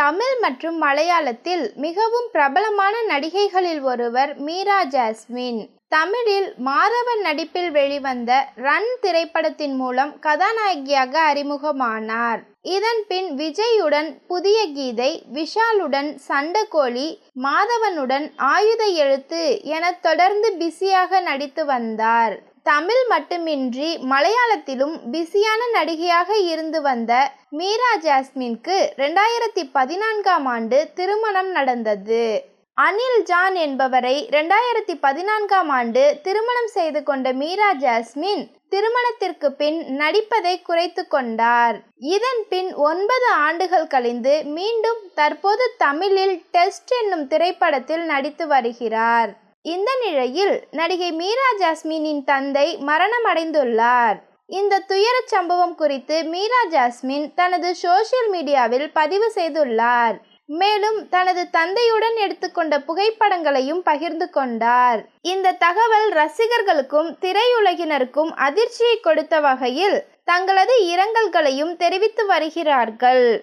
தமிழ் மற்றும் மலையாளத்தில் மிகவும் பிரபலமான நடிகைகளில் ஒருவர் மீரா ஜாஸ்மின். தமிழில் மாதவன் நடிப்பில் வெளிவந்த ரன் திரைப்படத்தின் மூலம் கதாநாயகியாக அறிமுகமானார். இதன் பின் விஜயுடன் புதிய கீதை விஷாலுடன் சண்டகோழி மாதவனுடன் ஆயுத எழுத்து என தொடர்ந்து பிஸியாக நடித்து வந்தார். தமிழ் மட்டுமின்றி மலையாளத்திலும் பிஸியான நடிகையாக இருந்து வந்த மீரா ஜாஸ்மின்க்கு ரெண்டாயிரத்தி பதினான்காம் ஆண்டு திருமணம் நடந்தது. அனில் ஜான் என்பவரை ரெண்டாயிரத்தி பதினான்காம் ஆண்டு திருமணம் செய்து கொண்ட மீரா ஜாஸ்மின் திருமணத்திற்கு பின் நடிப்பதை குறைத்து கொண்டார். இதன் பின் ஒன்பது ஆண்டுகள் கழிந்து மீண்டும் தற்போது தமிழில் டெஸ்ட் என்னும் திரைப்படத்தில் நடித்து வருகிறார். இந்த நிலையில் நடிகை மீரா ஜாஸ்மினின் தந்தை மரணமடைந்துள்ளார். இந்த துயரச் சம்பவம் குறித்து மீரா ஜாஸ்மின் தனது சோசியல் மீடியாவில் பதிவு செய்துள்ளார். மேலும் தனது தந்தையுடன் எடுத்துக்கொண்ட புகைப்படங்களையும் பகிர்ந்து கொண்டார். இந்த தகவல் ரசிகர்களுக்கும் திரையுலகினருக்கும் அதிர்ச்சியை கொடுத்த வகையில் தங்களது இரங்கல்களையும் தெரிவித்து வருகிறார்கள்.